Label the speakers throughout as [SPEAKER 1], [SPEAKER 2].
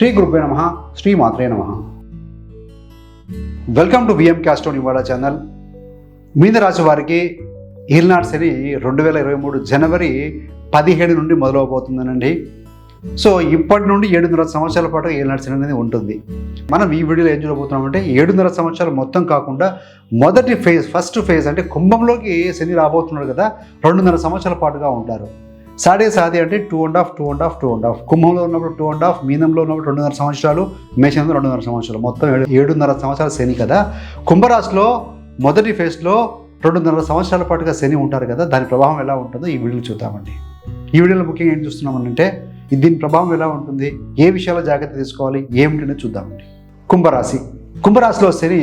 [SPEAKER 1] శ్రీ గురుభ్యో నమ శ్రీ మాత్రే నమ వెల్కమ్ టు విఎం క్యాస్టోన్ ఇవాడ ఛానల్ మీన రాశి వారికి ఈల్నాడ్ శని రెండు వేల ఇరవై మూడు జనవరి పదిహేడు నుండి మొదలవబోతుందనండి. సో ఇప్పటి నుండి ఏడున్నర సంవత్సరాల పాటు ఏలినాడు శని అనేది ఉంటుంది. మనం ఈ వీడియోలో ఏం చూడబోతున్నామంటే ఏడున్నర సంవత్సరాలు మొత్తం కాకుండా మొదటి ఫేజ్ ఫస్ట్ ఫేజ్ అంటే కుంభంలోకి శని రాబోతున్నాడు కదా రెండున్నర సంవత్సరాల పాటుగా ఉంటారు. సాడే సాది అంటే two and half two and half two and half కుంభంలో ఉన్నప్పుడు టూ అండ్ హాఫ్ మీనంలో ఉన్నప్పుడు రెండున్నర సంవత్సరాలు మేషంలో రెండున్నర సంవత్సరాలు. మొత్తం ఏడు ఏడున్నర సంవత్సరాల శని కదా. కుంభరాశిలో మొదటి ఫేజ్లో రెండున్నర సంవత్సరాల పాటుగా శని ఉంటారు కదా. దాని ప్రభావం ఎలా ఉంటుందో ఈ వీడియోలో చూద్దామండి. ఈ వీడియోలో ముఖ్యంగా ఏం చూస్తున్నామనంటే దీని ప్రభావం ఎలా ఉంటుంది ఏ విషయాల్లో జాగ్రత్త తీసుకోవాలి ఏమిటనే చూద్దామండి. కుంభరాశి. కుంభరాశిలో శని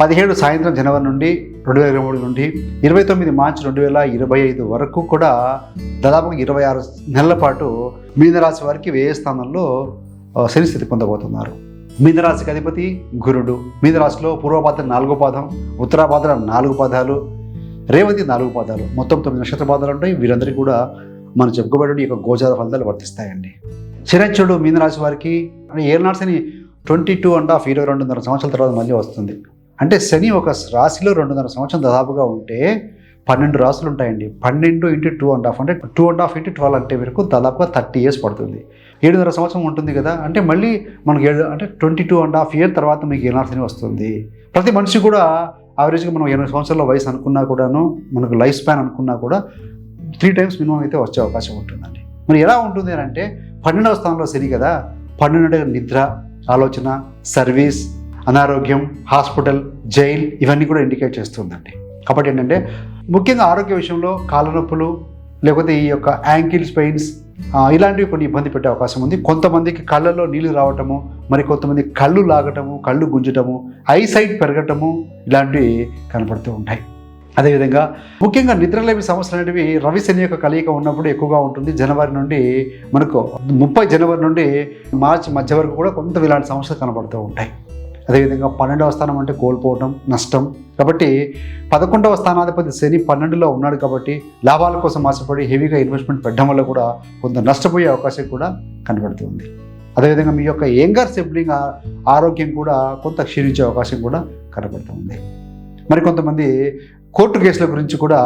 [SPEAKER 1] పదిహేడు సాయంత్రం జనవరి నుండి రెండు వేల ఇరవై మూడు నుండి ఇరవై తొమ్మిది మార్చి రెండు వేల ఇరవై ఐదు వరకు కూడా దాదాపు ఇరవై ఆరు నెలల పాటు మీనరాశి వారికి వ్యయ స్థానంలో ఆ, శని స్థితి పొందబోతున్నారు. మీనరాశికి అధిపతి గురుడు. మీనరాశిలో పూర్వపాద నాలుగో పాదం ఉత్తరాపాద నాలుగు పాదాలు రేవతి నాలుగు పాదాలు. మొత్తం తొమ్మిది నక్షత్ర పాదాలు ఉంటాయి. వీరందరికీ కూడా మనం చెప్పుకోబడి యొక్క గోచార ఫలితాలు వర్తిస్తాయండి. శనిచ్చుడు మీనరాశి వారికి ఏర్నాడ్స్ అని ట్వంటీ టూ అండ్ హాఫ్ ఇరవై రెండున్నర సంవత్సరాల తర్వాత మళ్ళీ వస్తుంది. అంటే శని ఒక రాశిలో రెండున్నర సంవత్సరం దాదాపుగా ఉంటే పన్నెండు రాసులు ఉంటాయండి. పన్నెండు ఇంటూ టూ అండ్ హాఫ్ అంటే two and half into twelve అంటే వరకు దాదాపుగా థర్టీ ఇయర్స్ పడుతుంది. ఏడున్నర సంవత్సరం ఉంటుంది కదా. అంటే మళ్ళీ మనకి ఏడు అంటే twenty two and half year తర్వాత మీకు ఏనాడు వస్తుంది? ప్రతి మనిషి కూడా యావరేజ్గా మనం ఎనిమిది సంవత్సరాల వయసు అనుకున్నా కూడాను మనకు లైఫ్ స్పాన్ అనుకున్నా కూడా త్రీ టైమ్స్ మినిమం అయితే వచ్చే అవకాశం ఉంటుందండి. మరి ఎలా ఉంటుంది అని అంటే పన్నెండవ స్థానంలో శని కదా. పన్నెండు అంటే నిద్ర ఆలోచన సర్వీస్ అనారోగ్యం హాస్పిటల్ జైల్ ఇవన్నీ కూడా ఇండికేట్ చేస్తుందండి. కాబట్టి ఏంటంటే ముఖ్యంగా ఆరోగ్య విషయంలో కాళ్ళ నొప్పులు లేకపోతే ఈ యొక్క యాంకిల్స్ పెయిన్స్ ఇలాంటివి కొన్ని ఇబ్బంది పెట్టే అవకాశం ఉంది. కొంతమందికి కళ్ళల్లో నీళ్ళు రావటము మరి కొంతమంది కళ్ళు లాగటము కళ్ళు గుంజటము ఐసైట్ పెరగటము ఇలాంటివి కనపడుతూ ఉంటాయి. అదేవిధంగా ముఖ్యంగా నిద్రలేమి సమస్యలు అనేవి రవి శని యొక్క కలయిక ఉన్నప్పుడు ఎక్కువగా ఉంటుంది. జనవరి నుండి మనకు ముప్పై జనవరి నుండి మార్చి మధ్య వరకు కూడా కొంత ఇలాంటి సమస్యలు కనబడుతూ ఉంటాయి. అదేవిధంగా పన్నెండవ స్థానం అంటే కోల్పోవడం నష్టం. కాబట్టి పదకొండవ స్థానాధిపతి శని పన్నెండులో ఉన్నాడు కాబట్టి లాభాల కోసం ఆశపడి హెవీగా ఇన్వెస్ట్మెంట్ పెట్టడం వల్ల కూడా కొంత నష్టపోయే అవకాశం కూడా కనబడుతుంది. అదేవిధంగా మీ యొక్క యంగర్ సిబ్లింగ్ ఆరోగ్యం కూడా కొంత క్షీణించే అవకాశం కూడా కనబడుతుంది. మరి కొంతమంది కోర్టు కేసుల గురించి కూడా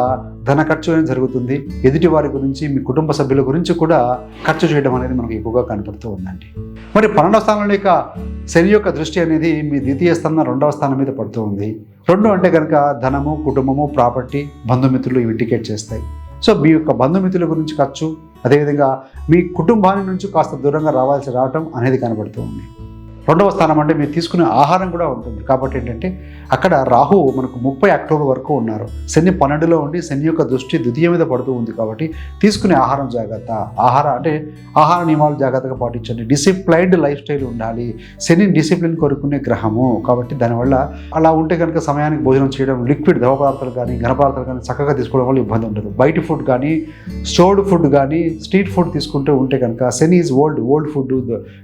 [SPEAKER 1] ధన ఖర్చు అనేది జరుగుతుంది. ఎదుటి వారి గురించి మీ కుటుంబ సభ్యుల గురించి కూడా ఖర్చు చేయడం అనేది మనకు ఎక్కువగా కనపడుతూ ఉందండి. మరి పన్నెండవ స్థానంలో యొక్క శని యొక్క దృష్టి అనేది మీ ద్వితీయ స్థానం రెండవ స్థానం మీద పడుతూ ఉంది. రెండు అంటే కనుక ధనము కుటుంబము ప్రాపర్టీ బంధుమిత్రులు ఇవి ఇండికేట్ చేస్తాయి. సో మీ యొక్క బంధుమిత్రుల గురించి ఖర్చు అదేవిధంగా మీ కుటుంబాన్ని నుంచి కాస్త దూరంగా రావాల్సి రావటం అనేది కనబడుతూ ఉంది. రెండవ స్థానం అంటే మీరు తీసుకునే ఆహారం కూడా ఉంటుంది. కాబట్టి ఏంటంటే అక్కడ రాహు మనకు ముప్పై అక్టోబర్ వరకు ఉన్నారు. శని పన్నెండులో ఉండి శని యొక్క దృష్టి ద్వితీయ మీద పడుతూ ఉంది కాబట్టి తీసుకునే ఆహారం జాగ్రత్త. ఆహార అంటే ఆహార నియమాలు జాగ్రత్తగా పాటించండి. డిసిప్లైన్డ్ లైఫ్ స్టైల్ ఉండాలి. శని డిసిప్లిన్ కోరుకునే గ్రహము. కాబట్టి దానివల్ల అలా ఉంటే కనుక సమయానికి భోజనం చేయడం లిక్విడ్ ద్రవ పదార్థాలు కానీ ఘన పదార్థాలు కానీ చక్కగా తీసుకోవడం వల్ల ఇబ్బంది ఉండదు. బయట ఫుడ్ కానీ స్టోర్డ్ ఫుడ్ కానీ స్ట్రీట్ ఫుడ్ తీసుకుంటూ ఉంటే కనుక శని ఈజ్ ఓల్డ్ ఓల్డ్ ఫుడ్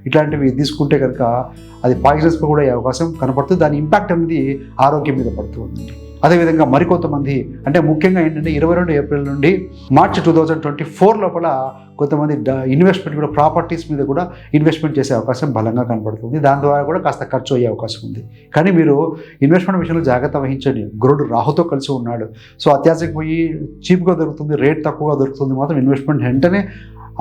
[SPEAKER 1] ఇట్లాంటివి తీసుకుంటే కనుక అది పాయిజనస్ కూడా అయ్యే అవకాశం కనపడుతుంది దాని ఇంపాక్ట్ అనేది ఆరోగ్యం మీద పడుతూ ఉందండి అదేవిధంగా మరికొంతమంది అంటే ముఖ్యంగా ఏంటంటే ఇరవై రెండు ఏప్రిల్ నుండి March two thousand twenty four లోపల కొంతమంది ఇన్వెస్ట్మెంట్ కూడా ప్రాపర్టీస్ మీద కూడా ఇన్వెస్ట్మెంట్ చేసే అవకాశం బలంగా కనపడుతుంది. దాని ద్వారా కూడా కాస్త ఖర్చు అయ్యే అవకాశం ఉంది. కానీ మీరు ఇన్వెస్ట్మెంట్ విషయంలో జాగ్రత్త వహించండి. గురుడు రాహుతో కలిసి ఉన్నాడు. సో అత్యాశకు పోయి చీప్గా దొరుకుతుంది రేట్ తక్కువగా దొరుకుతుంది మాత్రం ఇన్వెస్ట్మెంట్ వెంటనే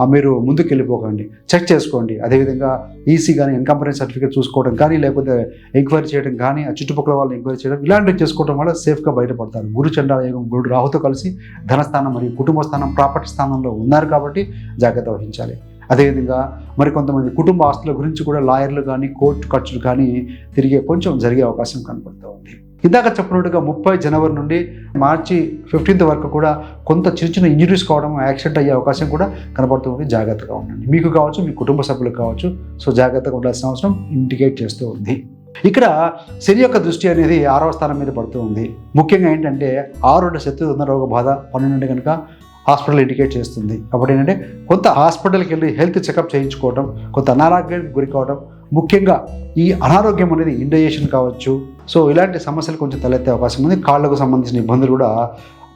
[SPEAKER 1] మీరు ముందుకు వెళ్ళిపోకండి. చెక్ చేసుకోండి. అదేవిధంగా ఈసీ కానీ ఇన్కంపనీ సర్టిఫికేట్ చూసుకోవడం కానీ లేకపోతే ఎంక్వైరీ చేయడం కానీ ఆ చుట్టుపక్కల వాళ్ళు ఎంక్వైరీ చేయడం ఇలాంటివి చేసుకోవడం వల్ల సేఫ్గా బయటపడతారు. గురు చండాలయోగం గురుడు రాహుతో కలిసి ధనస్థానం మరియు కుటుంబ స్థానం ప్రాపర్టీ స్థానంలో ఉన్నారు కాబట్టి జాగ్రత్త వహించాలి. అదేవిధంగా మరి కొంతమంది కుటుంబ ఆస్తుల గురించి కూడా లాయర్లు కానీ కోర్టు ఖర్చులు కానీ తిరిగే కొంచెం జరిగే అవకాశం కనపడుతూ ఉంది ఇందాక చెప్పినట్టుగా ముప్పై జనవరి నుండి మార్చి ఫిఫ్టీన్త్ వరకు కూడా కొంత చిన్న చిన్న ఇంజరీస్ కావడం యాక్సిడెంట్ అయ్యే అవకాశం కూడా కనబడుతుంది జాగ్రత్తగా ఉండండి. మీకు కావచ్చు మీ కుటుంబ సభ్యులకు కావచ్చు. సో జాగ్రత్తగా ఉండాల్సిన అవసరం ఇండికేట్ చేస్తూ ఉంది. ఇక్కడ శని యొక్క దృష్టి అనేది ఆరవ స్థానం మీద పడుతూ ఉంది. ముఖ్యంగా ఏంటంటే ఆరు అంటే శత్రు రోగ బాధ పన్నెండు కనుక హాస్పిటల్ ఇండికేట్ చేస్తుంది. కాబట్టి ఏంటంటే కొంత హాస్పిటల్కి వెళ్ళి హెల్త్ చెకప్ చేయించుకోవడం కొంత అనారోగ్యానికి గురి కావడం ముఖ్యంగా ఈ అనారోగ్యం అనేది ఇండైజేషన్ కావచ్చు సో ఇలాంటి సమస్యలు కొంచెం తలెత్తే అవకాశం ఉంది. కాళ్ళకు సంబంధించిన ఇబ్బందులు కూడా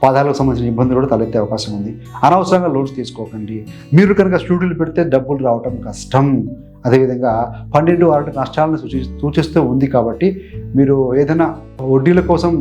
[SPEAKER 1] పాదాలకు సంబంధించిన ఇబ్బందులు కూడా తలెత్తే అవకాశం ఉంది. అనవసరంగా లోన్స్ తీసుకోకండి. మీరు కనుక స్టూడియోలు పెడితే డబ్బులు రావటం కష్టం. అదేవిధంగా పన్నెండు వారు నష్టాలను సూచి సూచిస్తూ ఉంది కాబట్టి మీరు ఏదైనా వడ్డీల కోసం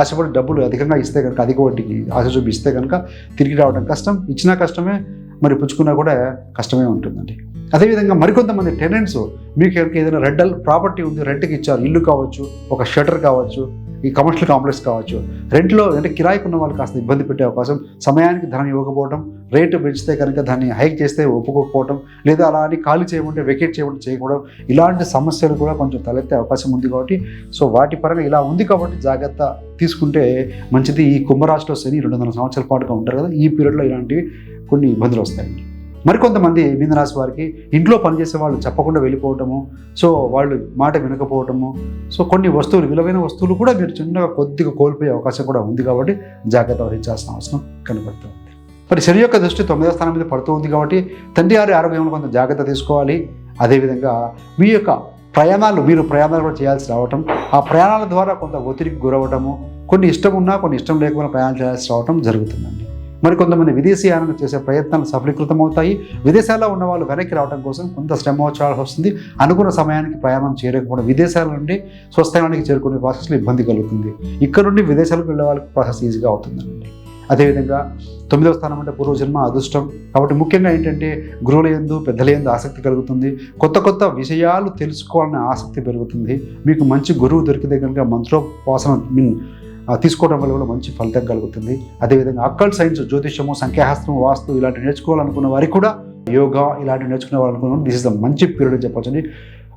[SPEAKER 1] ఆశపడి డబ్బులు అధికంగా ఇస్తే కనుక అధిక వడ్డీకి ఆశ చూపిస్తే కనుక తిరిగి రావడం కష్టం. ఇచ్చినా కష్టమే మరి పుచ్చుకున్నా కూడా కష్టమే ఉంటుందండి. అదేవిధంగా మరికొంతమంది టెనెంట్స్ మీకు ఎవరికి ఏదైనా రెంటల్ ప్రాపర్టీ ఉంది రెంట్కి ఇచ్చారు ఇల్లు కావచ్చు ఒక షటర్ కావచ్చు ఈ కమర్షియల్ కాంప్లెక్స్ కావచ్చు రెంట్లో అంటే కిరాయికి ఉన్న వాళ్ళు కాస్త ఇబ్బంది పెట్టే అవకాశం సమయానికి ధనం ఇవ్వకపోవడం రేటు పెంచితే కనుక దాన్ని హైక్ చేస్తే ఒప్పుకోకపోవడం లేదా అలా అని ఖాళీ చేయమంటే వెకేట్ చేయమంటే చేయకపోవడం ఇలాంటి సమస్యలు కూడా కొంచెం తలెత్తే అవకాశం ఉంది కాబట్టి సో వాటి పరంగా ఇలా ఉంది కాబట్టి జాగ్రత్త తీసుకుంటే మంచిది. ఈ కుంభరాశిలో శని రెండు వందల సంవత్సరాల పాటుగా ఉంటారు కదా ఈ పీరియడ్లో ఇలాంటివి కొన్ని ఇబ్బందులు వస్తాయండి మరికొంతమంది మీనరాశి వారికి ఇంట్లో పనిచేసే వాళ్ళు చెప్పకుండా వెళ్ళిపోవటము సో వాళ్ళు మాట వినకపోవటము సో కొన్ని వస్తువులు విలువైన వస్తువులు కూడా మీరు చిన్నగా కొద్దిగా కోల్పోయే అవకాశం కూడా ఉంది కాబట్టి జాగ్రత్త వహించాల్సిన అవసరం కనబడుతుంది మరి శని యొక్క దృష్టి తొమ్మిదవ స్థానం మీద పడుతూ ఉంది కాబట్టి తండ్రి గారి ఆరోగ్యంలో కొంత జాగ్రత్త తీసుకోవాలి. అదేవిధంగా మీ యొక్క ప్రయాణాలు మీరు ప్రయాణాలు కూడా చేయాల్సి రావటం ఆ ప్రయాణాల ద్వారా కొంత ఒత్తిడికి గురవటము కొన్ని ఇష్టం ఉన్నా కొన్ని ఇష్టం లేకుండా ప్రయాణం చేయాల్సి రావటం జరుగుతుందండి. మరి కొంతమంది విదేశీయానం చేసే ప్రయత్నాలు సఫలీకృతం అవుతాయి విదేశాల్లో ఉన్న వాళ్ళు వెనక్కి రావడం కోసం కొంత శ్రమ వచ్చాల్సి వస్తుంది. అనుకున్న సమయానికి ప్రయాణం చేయలేకపోవడం విదేశాల నుండి స్వస్థానానికి చేరుకునే ప్రాసెస్లో ఇబ్బంది కలుగుతుంది. ఇక్కడ నుండి విదేశాలకు వెళ్ళే వాళ్ళకి ప్రాసెస్ ఈజీగా అవుతుందండి. అదేవిధంగా తొమ్మిదవ స్థానం అంటే పూర్వజన్మ అదృష్టం. కాబట్టి ముఖ్యంగా ఏంటంటే గురువుల ఎందు పెద్దల ఎందు ఆసక్తి కలుగుతుంది. కొత్త కొత్త విషయాలు తెలుసుకోవాలనే ఆసక్తి పెరుగుతుంది. మీకు మంచి గురువు దొరికితే కనుక మంత్రోపాసన మీన్ తీసుకోవడం వల్ల కూడా మంచి ఫలితం కలుగుతుంది. అదేవిధంగా అక్కల్ సైన్స్ జ్యోతిషము సంఖ్యాశాస్త్రం వాస్తు ఇలాంటివి నేర్చుకోవాలనుకున్న వారికి కూడా యోగా ఇలాంటివి నేర్చుకునే వాళ్ళనుకున్న దిస్ ఇస్ ద మంచి పీరియడ్ అని చెప్పొచ్చండి.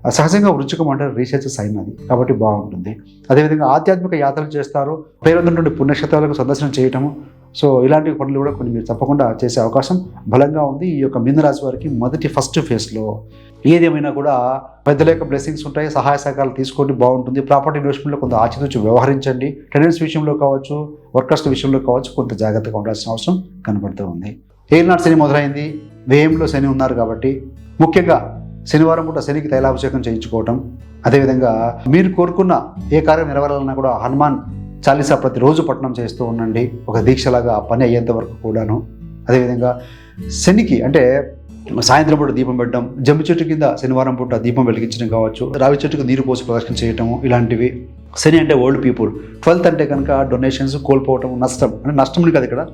[SPEAKER 1] సహజంగా వృచ్చికం అంటే రీసెర్చ్ సైన్ అది. కాబట్టి బాగుంటుంది. అదేవిధంగా ఆధ్యాత్మిక యాత్రలు చేస్తారు. పేరుందంటే పుణ్యక్షేత్రాలకు సందర్శనం చేయటము సో ఇలాంటి పనులు కూడా కొన్ని మీరు తప్పకుండా చేసే అవకాశం బలంగా ఉంది. ఈ యొక్క మీనరాశి వారికి మొదటి ఫస్ట్ ఫేజ్లో ఏదేమైనా కూడా పెద్దల యొక్క బ్లెస్సింగ్స్ ఉంటాయి. సహాయ సహకారాలు తీసుకోండి బాగుంటుంది. ప్రాపర్టీ ఇన్వెస్ట్మెంట్లో కొంత ఆచితూచి వ్యవహరించండి. టెనెన్స్ విషయంలో కావచ్చు వర్కర్స్ విషయంలో కావచ్చు కొంత జాగ్రత్తగా ఉండాల్సిన అవసరం కనబడుతూ ఉంది. ఏలినాడు శని మొదలైంది. వ్యయంలో శని ఉన్నారు కాబట్టి ముఖ్యంగా శనివారం పూట శనికి తైలాభిషేకం చేయించుకోవటం. అదేవిధంగా మీరు కోరుకున్న ఏ కార్యం నెరవేరాలన్నా కూడా హనుమాన్ చాలీసా ప్రతిరోజు పట్టణం చేస్తూ ఉండండి. ఒక దీక్షలాగా ఆ పని అయ్యేంత వరకు కూడాను. అదేవిధంగా శనికి అంటే సాయంత్రం పూట దీపం పెట్టడం జమ్మి చెట్టు కింద శనివారం పూట దీపం వెలిగించడం కావచ్చు రావి చెట్టుకు నీరు పోసి ప్రదర్శన చేయటము ఇలాంటివి. శని అంటే ఓల్డ్ పీపుల్ ట్వెల్త్ అంటే కనుక డొనేషన్స్ కోల్పోవటం నష్టం. అంటే నష్టం కదా ఇక్కడ.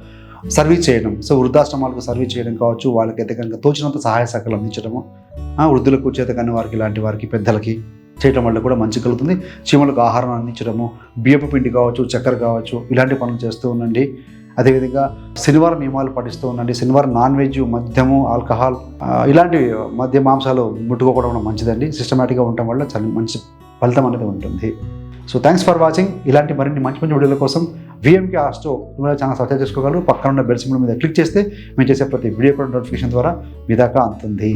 [SPEAKER 1] సర్వీస్ చేయడం సో వృద్ధాశ్రమాలకు సర్వీస్ చేయడం కావచ్చు వాళ్ళకైతే కనుక తోచినంత సహాయ సహకారం అందించడము వృద్ధులకు చేత కానీ వారికి ఇలాంటి వారికి పెద్దలకి చేయటం వల్ల కూడా మంచి కలుగుతుంది. చీమలకు ఆహారం అందించడము బియ్యపు పిండి కావచ్చు చక్కెర కావచ్చు ఇలాంటి పనులు చేస్తూ ఉండండి. అదేవిధంగా శనివారం నియమాలు పాటిస్తూ ఉండండి. శనివారం నాన్ వెజ్ మద్యము ఆల్కహాల్ ఇలాంటి మద్య మాంసాలు ముట్టుకోవడం మంచిదండి. సిస్టమేటిక్గా ఉండటం వల్ల చాలా మంచి ఫలితం అనేది ఉంటుంది. సో థ్యాంక్స్ ఫర్ వాచింగ్ ఇలాంటి మరిన్ని మంచి మంచి వీడియోల కోసం విఎంకే ఆస్టో మీరు ఛానల్ సబ్స్క్రైబ్ చేసుకోగలరు. పక్కన ఉన్న బెల్ సింబల్ మీద క్లిక్ చేస్తే మేము చేసే ప్రతి వీడియో కూడా నోటిఫికేషన్ ద్వారా మీ దాకా అందుతుంది